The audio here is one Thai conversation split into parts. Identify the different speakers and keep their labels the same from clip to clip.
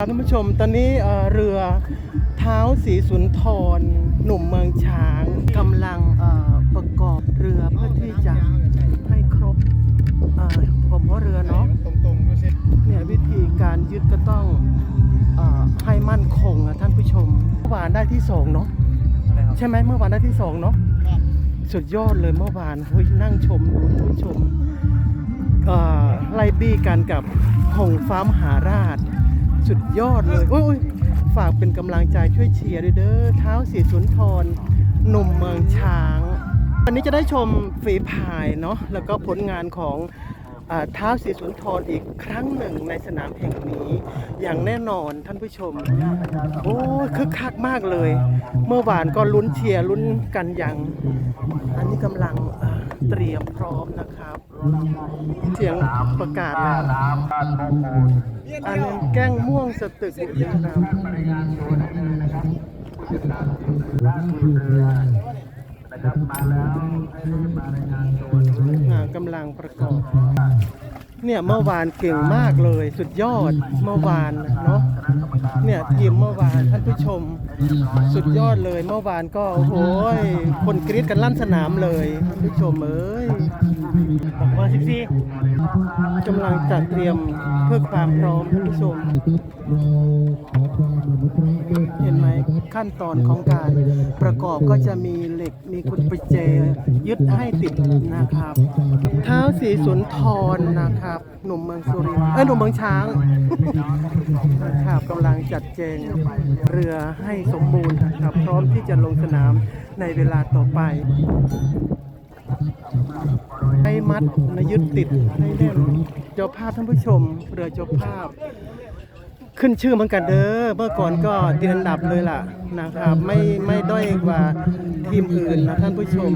Speaker 1: ท่านผู้ชมตอนนี้เรือเท้าสีสุนทร หนุ่มเมืองช้างกำลังประกอบเรือเพื่อที่จะให้ครบเอ่อผมว่าเรือเนาะเนี่ยวิธีการยึดก็ต้องอให้มั่นคงอะท่านผู้ชมเมื่อวานได้ที่สองเนาะใช่ไหมเมื่อวานได้ที่สองเนาะสุดยอดเลยเมื่อวานเฮ้ยนั่งชมดูท่านผู้ชมไล่บี้กันกับหงฟ้ามหาราช สุดยอดเลยโอ้ยอยฝากเป็นกำลังใจช่วยเชียร์ด้วยเด้อเท้าสีสุนทรหนุ่มเมืองช้าง วันนี้จะได้ชมฝีพายเนาะแล้วก็ผลงานของเท้าสีสุนทรอีกครั้งหนึ่งในสนามแห่งนี้ อย่างแน่นอนท่านผู้ชม โอ้ยคึกคักมากเลย เมื่อวานก็ลุ้นเชียร์ลุ้นกันอย่าง อันนี้กำลังเอ่อเตรียมพร้อมนะครับ เสียงประกาศแล้ว อันแก้งม่วงสตึกนะครับอ่ากำลังประกอบ เนี่ยเมื่อวานเก่งมากเลย สุดยอดเมื่อวานเนาะเนี่ยทีมเมื่อวานท่านผู้ชม สุดยอดเลยเมื่อวานก็โอ้โหยคนกรี๊ดกันลั่นสนามเลยท่านผู้ชมเอ้ยบอกว่าสิบสี่กำลังจัดเตรียมเพื่อความพร้อมท่านผู้ชมเห็นไหมขั้นตอนของการประกอบก็จะมีเหล็กมีกุญแจยึดให้ติดนะครับ เท้าสีสุนทรนะครับหนุ่มเมืองสุรินทร์เอ้ยหนุ่มเมืองช้างนะครับกำลังจัดแจงเรือให้สมบูรณ์นะครับ พร้อมที่จะลงสนามในเวลาต่อไปให้มัดและยึดติดให้แน่นเจ้าภาพท่านผู้ชม เรือเจ้าภาพ ขึ้นชื่อเหมือนกันเด้อเมื่อก่อนก็ติดอันดับเลยล่ะนะครับ ไม่ไม่ด้อยกว่าทีมอื่นนะท่านผู้ชม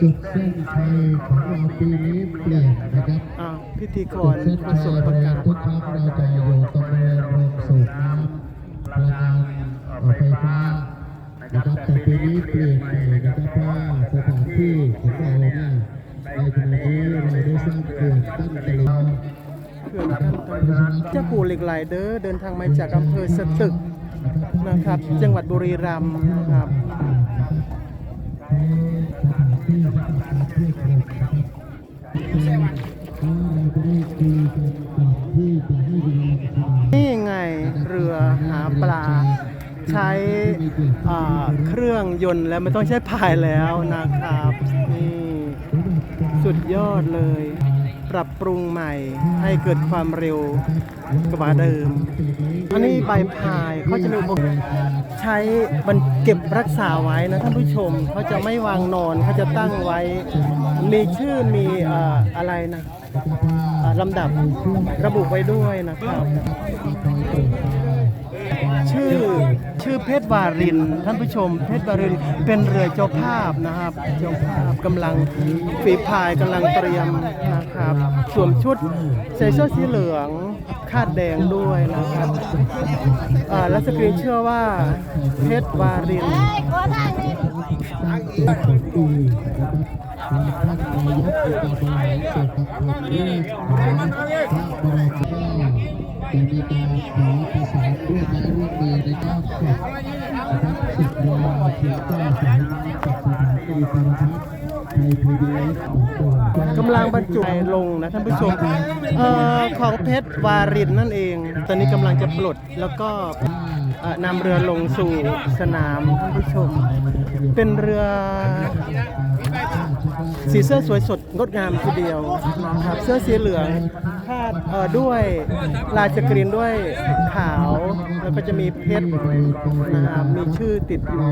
Speaker 2: จุดเส้นชัยของเราปีนี้เปลี่ยนนะครับ
Speaker 1: อ้าวพิธีก
Speaker 2: จุ
Speaker 1: ร
Speaker 2: ดเส้น
Speaker 1: ป
Speaker 2: ชั
Speaker 1: ระ
Speaker 2: ย
Speaker 1: สบประกาศ
Speaker 2: ทุกครั้งเราจะอยู่ตรงบริเวณโรงสูบน้ำพลังงานไฟฟ้านะครับแต่ปีนี้เปลี่ยนใหม่นะครับเพราะว่าสถานที่ของเราเนี่ยในขณะนี้เราได้สร้างเขื่อนตั้งแต่แล้ว
Speaker 1: เพื่อนท่านเจ้าปู่เหล็กไหลเด้อเดินทางมาจากอำเภอสตึกนะครับ จังหวัดบุรีรัมย์นะครับ นี่ไงเรือหาปลา ใช้เครื่องยนต์แล้วไม่ต้องใช้พายแล้วนะครับนี่สุดยอดเลย ปรับปรุงใหม่ให้เกิดความเร็วกว่าเดิม อันนี้ใบพายเขาจะมีอุปกรณ์ ใช้มันเก็บรักษาไว้นะท่านผู้ชมเขาจะไม่วางนอนเขาจะตั้งไว้ มีชื่อมีเอ่ออะไรนะลำดับระบุไว้ด้วยนะครับ ชื่อชื่อเพชรวารินท่านผู้ชม เพชรวารินเป็นเรือเจ้าภาพนะครับเจ้าภาพกำลังฝีพายกำลังเตรียมนะครับสวมชุดใส่เสื้อสีเหลือง คาดแดงด้วยนะครับอ่าแล้วสกรีนเชื่อว่าเพชรวาริน
Speaker 2: จะมีการขอประสานร่วมไม้ร่วมมือในการจัดนะครับสิบโมงเพียงเจ้าสายกับสถานีโทรทัศน์ไทยพีบีเอสของตัว
Speaker 1: กำลังบรรจุลงนะท่านผู้ชมเอ่อของเพชรวารินนั่นเอง ตอนนี้กำลังจะปลดแล้วก็เอ่อนำเรือลงสู่สนามท่านผู้ชม เป็นเรือ สีเสื้อสวยสดงดงามทีเดียวนะครับเสื้อสีเหลืองคาดเอ่อด้วยลายสกรีนด้วยขาว แล้วก็จะมีเพชรนะครับมีชื่อติดอยู่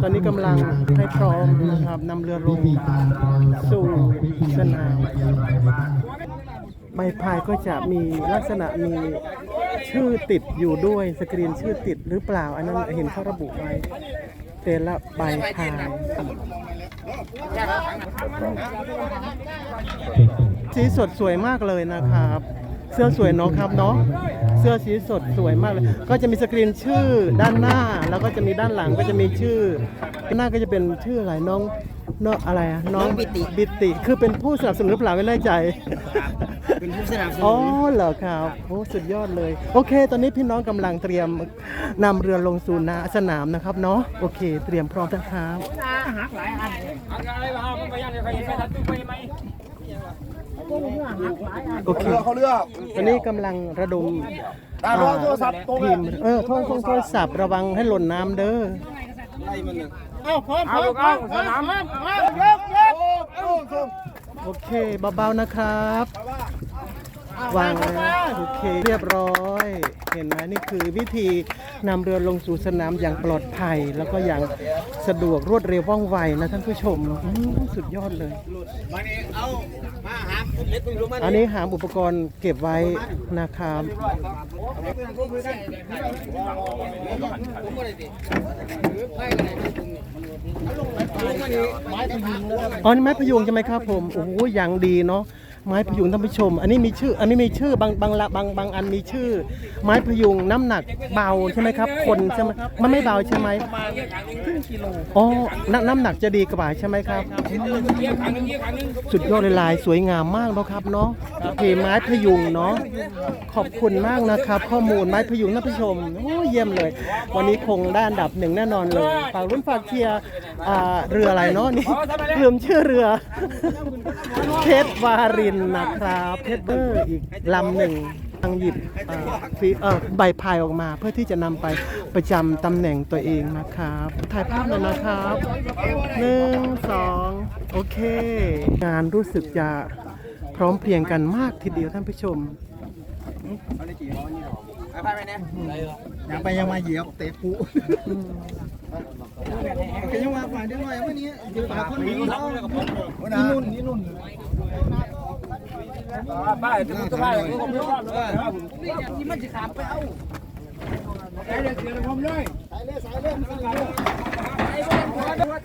Speaker 1: ตอนนี้กำลังให้พร้อมนะครับนำเรือลงสู่สนามใบพายก็จะมีลักษณะมีชื่อติดอยู่ด้วยสกรีนชื่อติดหรือเปล่า อันนั้นเห็นเขาระบุไว้แต่ละใบพาย สีสดสวยมากเลยนะครับ เสื้อสวยเนาะครับเนาะเสื้อสีสดสวยมากเลย ก็จะมีสกรีนชื่อด้านหน้า แล้วก็จะมีด้านหลังก็จะมีชื่อด้านหน้าก็จะเป็นชื่ออะไรน้องน้องอะไรอะน้องบิติบิติ คือเป็นผู้สนับสนุนหรือเปล่าไม่แน่ใจ
Speaker 3: เป็นผู้สนับส
Speaker 1: อ๋
Speaker 3: นุ
Speaker 1: อนเหรอครับโอ้สุดยอดเลย โอเค ตอนนี้พี่น้องกำลังเตรียมนำเรือลงสู่นาสนามนะครับเนาะโอเค เตรียมพร้อมนะครับ
Speaker 4: อะไรวะมึงไปยังเดี๋ยวใครจะไปทัดตู้ไปไหม
Speaker 1: โอเค
Speaker 5: เขาเลือก
Speaker 1: ตอนนี้กำลังระดม
Speaker 5: ตา
Speaker 1: อ่า
Speaker 5: โทรศัพท์ตัว
Speaker 1: ทีมเออโทรโทรศัพท์ระวังให้หล่นน้ำเด้อ
Speaker 4: เอาลูกเอาสนาม
Speaker 1: โอเคเบาๆนะครับ วางแล้วโอเคเรียบร้อย เห็นไหมนี่คือวิธีนำเรือลงสู่สนามอย่างปลอดภัย แล้วก็อย่างสะดวกรวดเร็วว่องไวนะท่านผู้ชมอืมสุดยอดเลยอันนี้หามอุปกรณ์เก็บไว้นะครับอ๋อนี่ไม้พยุงใช่ไหมครับผม โอ้โหอย่างดีเนาะ ไม้พยุงท่านผู้ชม อันนี้มีชื่อ อันนี้มีชื่อบางบางละบางบางอันมีชื่อ ไม้พยุงน้ำหนักเบาใช่ไหมครับ คนใช่ไหมมันไม่เบาใช่ไหมอ๋อน้ำน้ำหนักจะดีกว่าใช่ไหมครับ สุดยอดเลยลายสวยงามมากเนาะครับเนาะโอเคไม้พยุงเนาะขอบคุณมากนะครับ ข้อมูลไม้พยุงท่านผู้ชมโอ้เยี่ยมเลย วันนี้คงได้อันดับหนึ่งแน่นอนเลยฝากรุ่นฝากเชียร์อ่าเรืออะไรเนาะนี่ลืมชื่อเรือเพชร วารินนะครับเพชรเบอร์อีกลำหนึ่งทางหยิบเอ่อฟีเอ่อใบพายออกมา เพื่อที่จะนำไปประจำตำแหน่งตัวเองนะครับ ถ่ายภาพเลยนะครับหนึ่งสองโอเค งานรู้สึกจะพร้อมเพรียงกันมากทีเดียวท่านผู้ชม
Speaker 5: ยังไปยังมาเหยียบเตะปู ก็ยังมาฝ่ายเดียวหน่อยวันนี้เดี๋ยวฝ่ายคนนี้นี่นุ่นนี่นุ่น
Speaker 4: ป้ายถึงตัวป้ายกูก็ไม่ว่าเลย
Speaker 3: ที่มันจะขามไปเอา
Speaker 4: ไอ้เด็กเสียผมเลย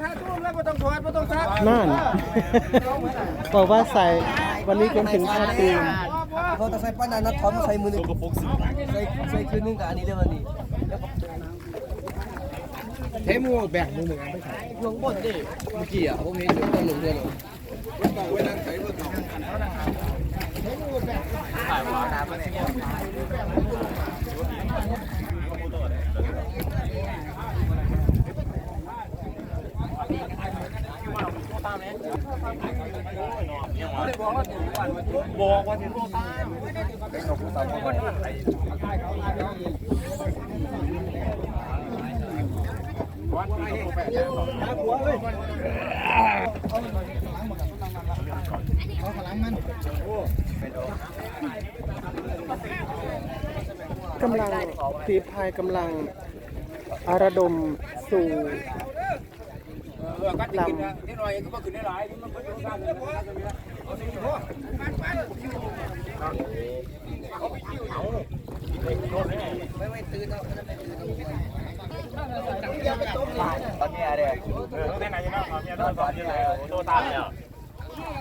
Speaker 5: ถ้าทุ่มแล้วก็ต้องถอดก็ต้องซัก
Speaker 1: นั่นบอกว่าใส่วันนี้จนถึงท่าตีน
Speaker 3: เขาจะใส่ป้านนัดทอมใส่มือหนึ่งใส่ใส่คืนนึงกับอันนี้เรื่องอันนี้
Speaker 5: เทมูแบกมือเหมือนกันไปขาย
Speaker 3: ลงบนดิเมื่อกี้อะผมเห็นอยู่ตอนหนึ่งเดือน
Speaker 4: บอกว่าถึงโลตา
Speaker 1: กำลังฝีพายกำลังอาระดมสู่
Speaker 4: เออก็จะกินนิดหน่อย กำลังตีพายกำลังอารดมสู่ลำ
Speaker 5: ตอนนี้อะไร
Speaker 4: เล่นไหนยังไตอนนี้ตอนนี้อะไรโตตามเนี่ย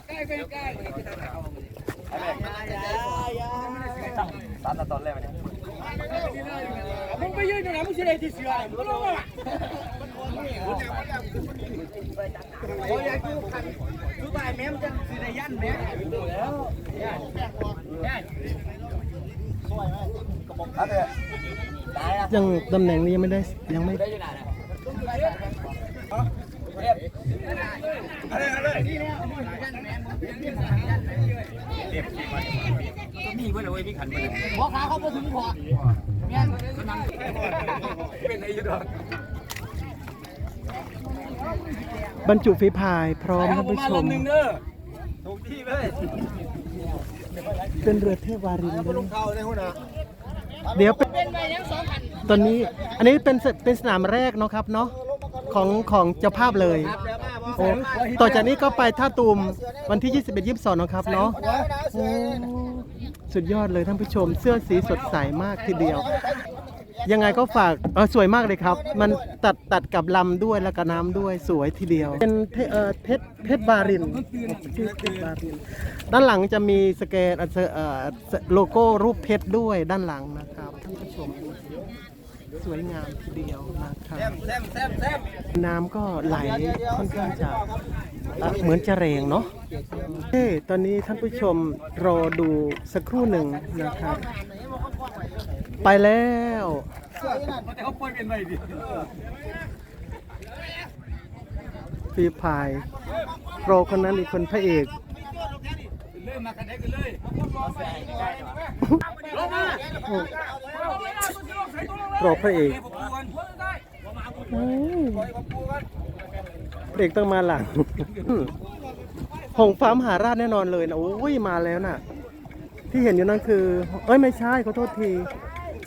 Speaker 5: ใกล้ใกล้ใกล้อตันตอนแรกมัน
Speaker 4: มึงไปยืนตรงไหนมึงเสียที่เสือมึงลงมาโอ้
Speaker 1: ย
Speaker 5: กูขันกูต
Speaker 4: ายแม่มจะ
Speaker 1: ง
Speaker 4: สิได้ย
Speaker 5: ันแม่แล้วยันยัน
Speaker 1: ยังตำแหน่งนี้ยังไม่ได้ยังไม่
Speaker 4: นี่เพื่อนเลยพี่ขันไปเลย
Speaker 3: หัวขาเขาไปถึงหัว
Speaker 4: เป็นไอ้ยุด
Speaker 1: บรรจุฝีพายพร้อมท่านผู้ชม
Speaker 4: หนึ่งเด้อถูกที่เลย
Speaker 1: เป็นเรือเทพวารินด้วย
Speaker 5: เข้าในหัวหน้า
Speaker 1: เดี๋ยวเป็นตอนนี้ อันนี้เป็นสเป็นสนามแรกเนาะครับเนาะ ของของเจ้าภาพเลยโอ้ต่อจากนี้ก็ไปท่าตูมวันที่ 21 22เนาะครับเนาะโอ้สุดยอดเลยท่านผู้ชม เสื้อสีสดใสมากทีเดียว ยังไงก็ฝากเออสวยมากเลยครับ มันตัดตัดกับลำด้วยแล้วก็น้ำด้วยสวยทีเดียว เป็นเพเออเพชรเพชรบารินชื่อเพชรบาริน ด้านหลังจะมีสแกนเอ่อเอ่อโลโก้รูปเพชรด้วยด้านหลังนะครับท่านผู้ชม สวยงามทีเดียวนะครับ
Speaker 4: แซมแซมแซม
Speaker 1: น้ำก็ไหลค่อนข้างจะเอ่อเหมือนจะแรงเนาะเอ้ตอนนี้ท่านผู้ชมรอดูสักครู่หนึ่งนะครับ ไปแล้ว
Speaker 4: แต่เขาปล่อยเป็นไปดิ
Speaker 1: ฟรีพายโปรคนนั้นอีกคนพระเอก
Speaker 4: เริ่มมากันได้กันเลย
Speaker 1: พระเอกเด็กต้องมาหลังหงฟ้ามหาราชแน่นอนเลยนะโอ้ยมาแล้วน่ะ ที่เห็นอยู่นั่นคือ เอ้ยไม่ใช่ขอโทษที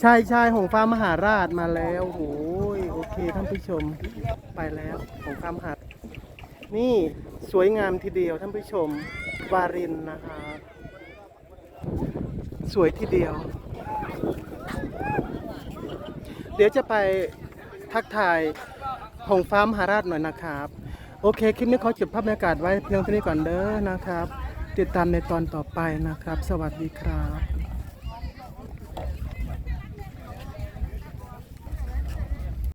Speaker 1: ใช่ใช่หงฟ้ามหาราชมาแล้วโอ้ยโอเคท่านผู้ชมไปแล้วหงฟ้ามหานี่สวยงามทีเดียวท่านผู้ชมวารินนะครับสวยทีเดียว เดี๋ยวจะไปทักทายหงฟ้ามหาราชหน่อยนะครับ โอเค คลิปนี้ขอจบภาพบรรยากาศไว้เพียงเท่านี้ก่อนเด้อนะครับ ติดตามในตอนต่อไปนะครับ สวัสดีครับ